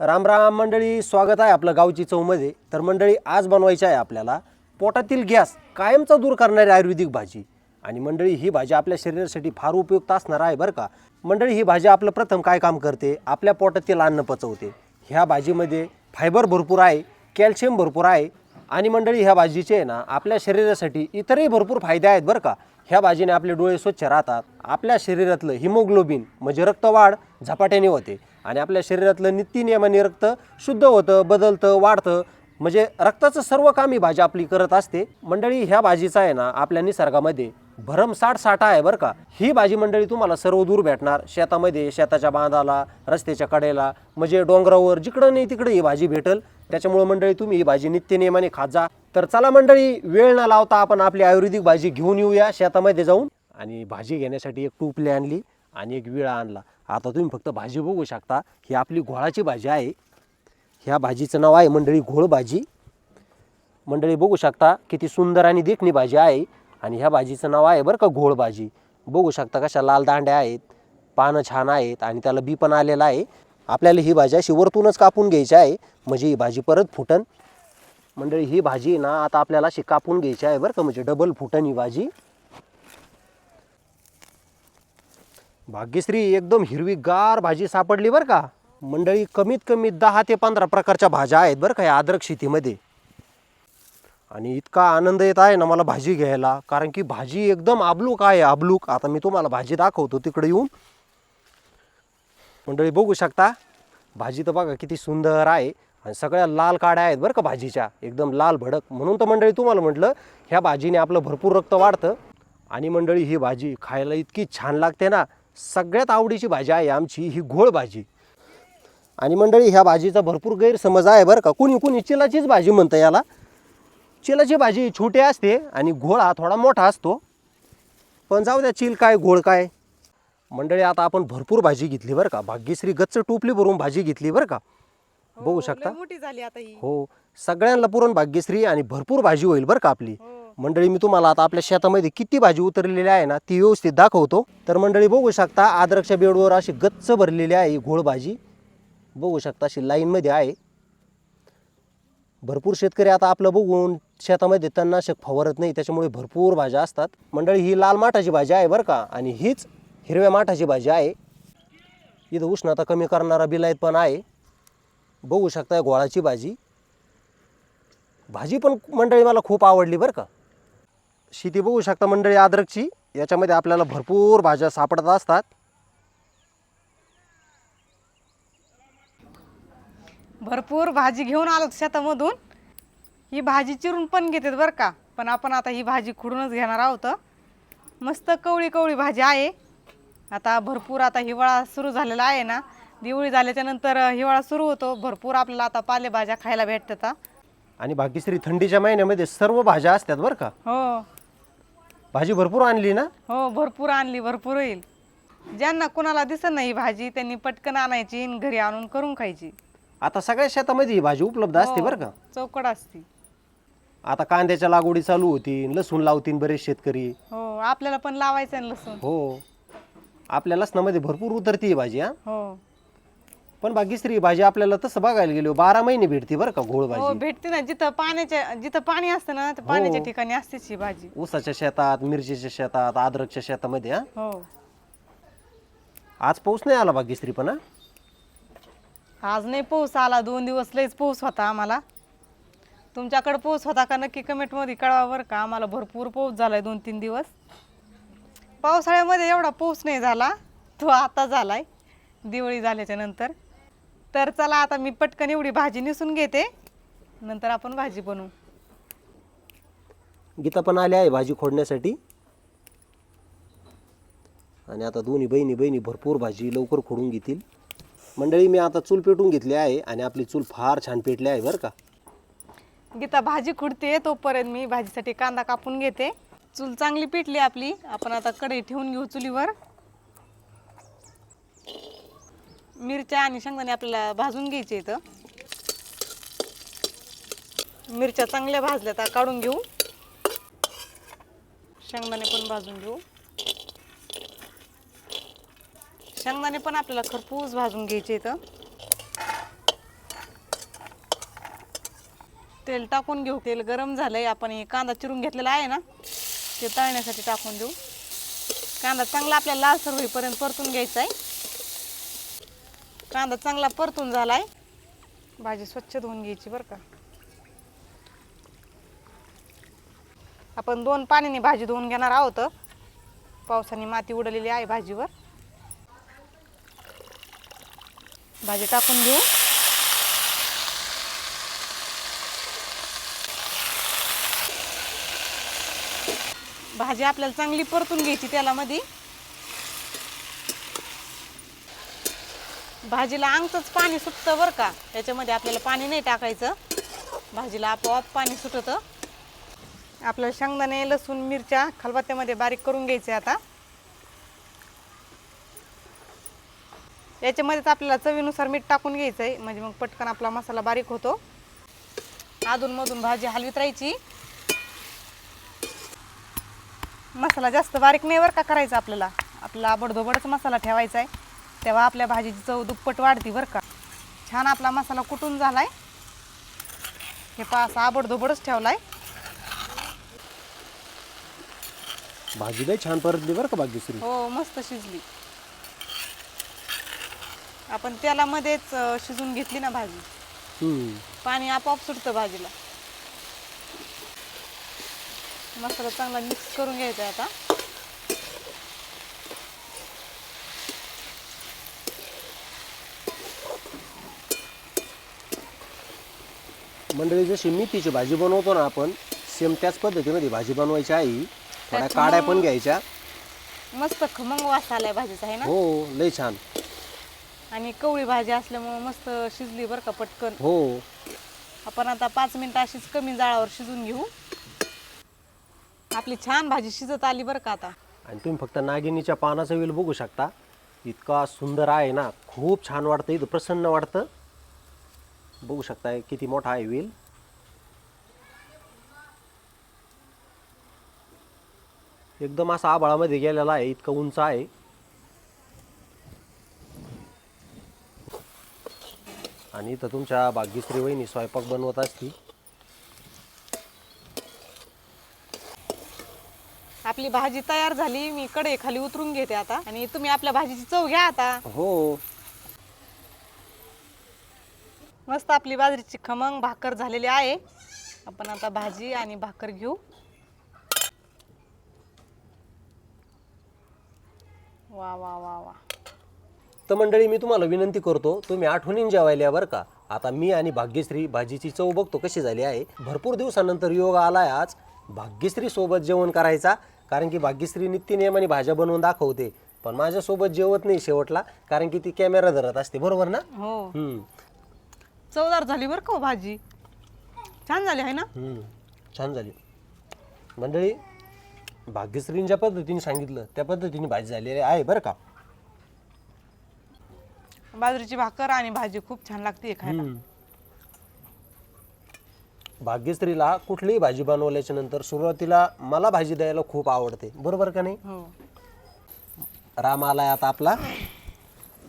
राम राम मंडळी स्वागत आहे आपलं गावची चवमध्ये तर मंडळी आज बनवायची आहे आपल्याला पोटातील गॅस कायमचा दूर करणारी आयुर्वेदिक भाजी. आणि मंडळी ही भाजी आपल्या शरीरासाठी फार उपयुक्त असणार आहे बरं का? मंडळी ही भाजी आपलं प्रथम काय काम करते? आपल्या पोटातील अन्न पचवते. ह्या भाजीमध्ये फायबर भरपूर आहे कॅल्शियम भरपूर आहे. आणि मंडळी ह्या भाजीचे आहे ना आपल्या शरीरासाठी इतरही भरपूर फायदे आहेत बरं का? ह्या भाजीने आपले डोळे स्वच्छ राहतात. आपल्या शरीरातलं हिमोग्लोबिन म्हणजे रक्तवाढ झपाट्याने होते. आणि आपल्या शरीरातलं नित्यनियमाने रक्त शुद्ध होतं बदलतं वाढतं. म्हणजे रक्ताचं सर्व काम ही भाजी आपली करत असते. मंडळी ह्या भाजीचा आहे ना आपल्या निसर्गामध्ये भरमसाठ साठा आहे बरं का. ही भाजी मंडळी तुम्हाला सर्व दूर भेटणार. शेतामध्ये शेताच्या बांधाला रस्त्याच्या कडेला म्हणजे डोंगरावर जिकडं नाही तिकडे ही भाजी भेटल. त्याच्यामुळे मंडळी तुम्ही ही भाजी नित्यनियमाने खात जा. तर चला मंडळी वेळ न लावता आपण आपली आयुर्वेदिक भाजी घेऊन येऊया शेतामध्ये जाऊन. आणि भाजी घेण्यासाठी एक टोपली आणली आणि एक विळा आणला. आता तुम्ही फक्त भाजी बघू शकता ही आपली घोळाची भाजी आहे. ह्या भाजीचं नाव आहे मंडळी घोळ भाजी. मंडळी बघू शकता किती सुंदर आणि देखणी भाजी आहे आणि ह्या भाजीचं नाव आहे बरं का घोळ भाजी. बघू शकता कशा लाल दांड्या आहेत पानं छान आहेत आणि त्याला बी पण आलेलं आहे. आपल्याला ही भाजी अशी वरतूनच कापून घ्यायची आहे म्हणजे ही भाजी परत फुटन. मंडळी ही भाजी ना आता आपल्याला अशी कापून घ्यायची आहे बरं का म्हणजे डबल फुटन ही भाजी. भाग्यश्री एकदम हिरवीगार भाजी सापडली बरं का. मंडळी कमीत कमी दहा ते पंधरा प्रकारच्या भाज्या आहेत बरं का या अद्रक शेतीमध्ये. आणि इतका आनंद येत आहे ना मला भाजी घ्यायला कारण की भाजी एकदम आबलूक आहे आबलूक. आता मी तुम्हाला भाजी दाखवतो तिकडे येऊन. मंडळी बघू शकता भाजी तर बघा किती सुंदर आहे. आणि सगळ्या लाल काड्या आहेत बरं का भाजीच्या एकदम लाल भडक. म्हणून तर मंडळी तुम्हाला म्हटलं ह्या भाजीने आपलं भरपूर रक्त वाढतं. आणि मंडळी ही भाजी खायला इतकी छान लागते ना. सगळ्यात आवडीची भाजी आहे आमची ही घोळ भाजी. आणि मंडळी ह्या भाजीचा भरपूर गैरसमज आहे बरं का. कुणी कुणी चिलाचीच भाजी म्हणतं याला. चिलाची भाजी छोटी असते आणि घोळ हा थोडा मोठा असतो. पण जाऊ द्या चिल काय घोळ काय. मंडळी आता आपण भरपूर भाजी घेतली बरं का. भाग्यश्री गच्च टोपली भरून भाजी घेतली बरं का. बघू हो, शकता. लय मोठी झाली आता ही. हो सगळ्यांना पुरण भाग्यश्री आणि भरपूर भाजी होईल बरं का आपली. हो. मंडळी मी तुम्हाला आता आपल्या शेतामध्ये किती भाजी उतरलेली आहे ना ती व्यवस्थित दाखवतो. तर मंडळी बघू शकता आद्रकच्या बेडवर अशी गच्च भरलेली आहे ही घोळ भाजी. बघू शकता अशी लाईनमध्ये आहे. भरपूर शेतकरी आता आपलं बघून शेतामध्ये तणनाशक फवारत नाही त्याच्यामुळे भरपूर भाज्या असतात. मंडळी ही लाल माठाची भाजी आहे बरं का आणि हीच हिरव्या माठाची भाजी आहे. इथं उष्णता कमी करणारा बिलायत पण आहे. बघू शकता गोळाची भाजी. भाजी पण मंडळी मला खूप आवडली बरं का. शेती बघू शकता मंडळी अद्रकची. याच्यामध्ये आपल्याला भरपूर भाज्या सापडत असतात. भरपूर भाजी घेऊन आलो शेतामधून. ही भाजी चिरून पण घेतात बरं का. पण आपण आता ही भाजी खुडूनच घेणार आहोत. मस्त कवळी कवळी भाजी आहे. आता भरपूर आता हिवाळा सुरू झालेला आहे ना. दिवाळी झाल्याच्यानंतर हिवाळा सुरू होतो. भरपूर आपल्याला आता पालेभाज्या खायला भेटतात. आणि बाकीश्री थंडीच्या महिन्यामध्ये सर्व भाज्या असतात बरं का. हो. भाजी भरपूर आणली ना? हो भरपूर आणली भरपूर येईल. ज्यांना कुणाला दिसत नाही ही भाजी त्यांनी पटकन आणायची आणि घरी आणून करून खायची. आता सगळ्या शेतामध्ये ही भाजी उपलब्ध असते बरं का? चौकड असती. आता कांद्याच्या लागवडी चालू होतील लसूण लावतील बरेच शेतकरी. हो आपल्याला पण लावायचं आहे ना लसूण. हो. आपल्या लसणामध्ये भरपूर उतरती ही भाजी हा? हो. पण बाकीश्री भाजी आपल्याला तसं बघायला गेलो बारा महिने भेटते बरं का घोळ हो भाजी. भेटते ना जिथं पाण्याच्या जिथं पाणी असतं ना त्या पाण्याच्या हो. ठिकाणी असतेच ही भाजी. ऊसाच्या शेतात मिरचीच्या शेतात अद्रकच्या शेतामध्ये हा? हो. आज पाऊस नाही आला बाकीश्री पण हा? आज नाही पाऊस आला दोन दिवस लयच पाऊस होता आम्हाला. तुमच्याकडे पाऊस होता का नक्की कमेंटमध्ये कळवा बरं का आम्हाला भरपूर पाऊस झालाय दोन तीन दिवस. पावसाळ्यामध्ये एवढा पाऊस नाही झाला तो आता झालाय दिवाळी झाल्याच्यानंतर. तर चला आता मी पटकन एवढी भाजी निसून घेते. नंतर आपण भाजी बनवू. गीता पण आली आहे भाजी खोडण्यासाठी. आणि आता दोन्ही बहिणी बहिणी भरपूर भाजी लवकर खोडून घेतील. मंडळी मी आता चूल पेटून घेतली आहे आणि आपली चूल फार छान पेटली आहे बरं का. गीता भाजी खुडते तोपर्यंत मी भाजीसाठी कांदा कापून घेते. चूल चांगली पिटली आपली. आपण आता कढई ठेवून घेऊ चुलीवर. मिरच्या आणि शेंगदाणे आपल्याला भाजून घ्यायचे इथं. मिरच्या चांगल्या भाजल्या तर काढून घेऊ. शेंगदाणे पण भाजून घेऊ. शेंगदाणे पण आपल्याला खरपूस भाजून घ्यायचे इथं. तेल टाकून घेऊ. तेल गरम झालंय. आपण हे कांदा चिरून घेतलेला आहे ना ते तळण्यासाठी टाकून देऊ. कांदा चांगला आपल्याला लालसर होईपर्यंत परतून घ्यायचा आहे. कांदा चांगला परतून झालाय. भाजी स्वच्छ धुवून घ्यायची बरं का. आपण दोन पाण्याने भाजी धुवून घेणार आहोत. पावसाने माती उडलेली आहे भाजीवर. भाजी टाकून घेऊ. भाजी आपल्याला चांगली परतून घ्यायची तेलामध्ये. भाजीला अंगच पाणी सुटतं बरं का. त्याच्यामध्ये आपल्याला पाणी नाही टाकायचं. भाजीला आपोआप पाणी सुटतं. आपलं शेंगदाणे लसूण मिरच्या खलबत्त्यामध्ये बारीक करून घ्यायचे आता. याच्यामध्येच आपल्याला चवीनुसार मीठ टाकून घ्यायचं आहे म्हणजे मग पटकन आपला मसाला बारीक होतो. अधूनमधून भाजी हलवीत राहायची. मसाला जास्त बारीक नाही बरं का करायचा आपल्याला. आपला बडदोबडच मसाला ठेवायचा आहे तेव्हा आपल्या भाजीची चव दुप्पट वाढते बरं का. छान आपला मसाला कुटून झालाय. हे पा असा आबडधोबडच ठेवलाय. भाजी लय छान परतली बरं का भाग्यश्री हो मस्त शिजली. आपण तेलामध्येच अं, शिजून घेतली ना भाजी. हम्म. पाणी आपोआप सुटतं भाजीला. मसाला चांगला मिक्स करून घ्यायचा आहे आता. मंडळी जशी मेथीची भाजी बनवतो ना आपण सेम त्याच पद्धतीमध्ये भाजी बनवायची आहे थोड्या त्यात काड्या मग- पण घ्यायच्या. मस्त खमंग वास आलाय भाजीचा आहे ना? हो लय छान. आणि कवळी भाजी असल्यामुळे मस्त शिजली बरं का पटकन. हो. आपण आता पाच मिनिटं अशीच कमी जाळावर शिजून घेऊ. आपली छान भाजी शिजत आली बरं का आता. आणि तुम्ही फक्त नागिनीच्या पानाचा वेल बघू शकता. इतका सुंदर आहे ना खूप छान वाटतं इथं प्रसन्न वाटतं. बघू शकताय किती मोठा आहे वेल एकदम असा आभाळामध्ये गेलेला आहे इतका उंच आहे. आणि इथं तुमच्या भाग्यश्री वहिनी स्वयंपाक बनवत असती आपली भाजी तयार झाली मी कडे खाली उतरून घेते आता. आणि तुम्ही आपल्या भाजीची चव घ्या आता. हो. मस्त आपली बाजरीची खमंग भाकर झालेली आहे. आपण आता भाजी आणि भाकर घेऊ. वा वा वा वा. तर मंडळी मी तुम्हाला विनंती करतो तुम्ही आठवणीन जेवायला बरं का. आता मी आणि भाग्यश्री भाजीची चव बघतो कशी झाली आहे. भरपूर दिवसानंतर योग आलाय आज. भाग्यश्री सोबत जेवण करायचा कारण की भाग्यश्री नित्यनियमाने भाज्या बनवून दाखवते. पण माझ्यासोबत जेवत नाही शेवटला कारण की ती कॅमेरा धरत असते बरोबर ना? हो. हम्म, चवदार झाली बरं का हो भाजी. छान झाली आहे ना? हम्म. छान झाली. मंडळी भाग्यश्रीने ज्या पद्धतीने सांगितलं त्या पद्धतीने भाजी झालेली आहे बरं का? बाजरीची भाकर आणि भाजी खूप छान लागते खायला. भाग्यश्रीला कुठलीही भाजी बनवल्याच्या नंतर सुरुवातीला मला भाजी द्यायला खूप आवडते. बरोबर का नाही? हो. राम आलाय आता आपला.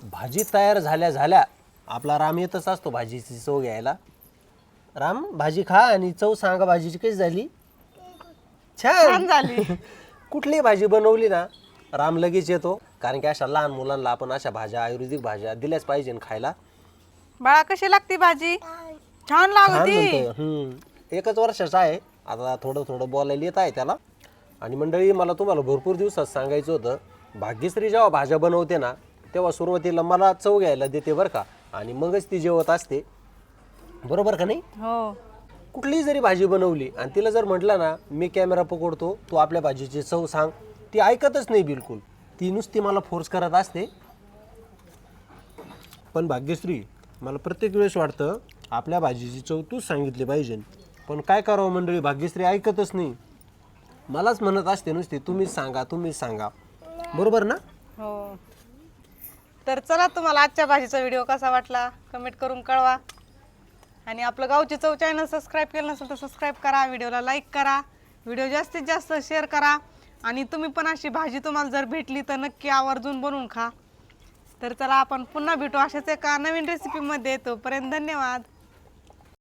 भाजी तयार झाल्या झाल्या आपला राम येतच असतो भाजीची चव घ्यायला. राम भाजी खा आणि चव सांगा भाजीची कशी झाली? छान. झाली. कुठलीही भाजी बनवली ना राम लगेच येतो. कारण की अशा लहान मुलांना आपण अशा भाज्या आयुर्वेदिक भाज्या दिल्याच पाहिजे खायला. बाळा कशी लागते भाजी? छान छान लागती हम्म. एकच वर्षाचा आहे. आता थोडं थोडं बोलायला येत आहे त्याला. आणि मंडळी मला तुम्हाला भरपूर दिवसात सांगायचं होतं भाग्यश्री जेव्हा भाज्या बनवते ना तेव्हा सुरुवातीला मला चव घ्यायला देते बरं का. आणि मगच ती जेवत असते. बरोबर का नाही? हो. कुठलीही जरी भाजी बनवली आणि तिला जर म्हटलं ना मी कॅमेरा पकडतो तू आपल्या भाजीची चव सांग ती ऐकतच नाही बिलकुल. ती नुसती मला फोर्स करत असते. पण भाग्यश्री मला प्रत्येक वेळेस वाटतं आपल्या भाजीची चव तूच सांगितली पाहिजे. पण काय करावं मंडळी भाग्यश्री ऐकतच नाही. मलाच म्हणत असते नुसते तुम्हीच सांगा तुम्हीच सांगा. बरोबर ना? हो. तर चला तुम्हाला आजच्या भाजीचा व्हिडिओ कसा वाटला? कमेंट करून कळवा. आणि आपलं गावची चव चॅनल सबस्क्राईब केलं नसेल तर सबस्क्राईब करा. व्हिडिओला लाईक करा. व्हिडिओ जास्तीत जास्त शेअर करा. आणि तुम्ही पण अशी भाजी तुम्हाला जर भेटली तर नक्की आवर्जून बनवून खा. तर चला आपण पुन्हा भेटू अशाच एका नवीन रेसिपीमध्ये तोपर्यंत धन्यवाद.